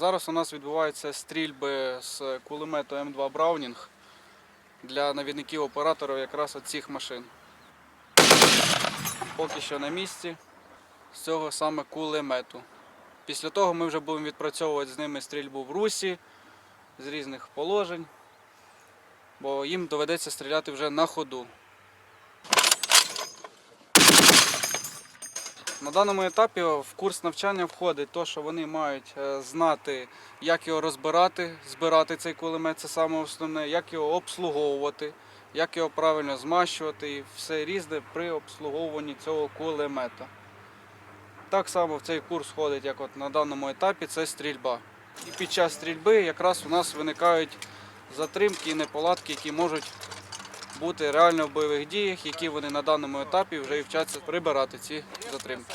Зараз у нас відбуваються стрільби з кулемету М2 Браунінг для навідників операторів якраз от цих машин. Поки що на місці з цього саме кулемету. Після того ми вже будемо відпрацьовувати з ними стрільбу в русі з різних положень, бо їм доведеться стріляти вже на ходу. На даному етапі в курс навчання входить те, що вони мають е, знати, як його розбирати, збирати цей кулемет, це саме основне, як його обслуговувати, як його правильно змащувати і все різне при обслуговуванні цього кулемета. Так само в цей курс входить, як от на даному етапі, це стрільба. І під час стрільби якраз у нас виникають затримки і неполадки, які можуть бути реально в бойових діях, які вони на даному етапі вже і вчаться прибирати ці затримки.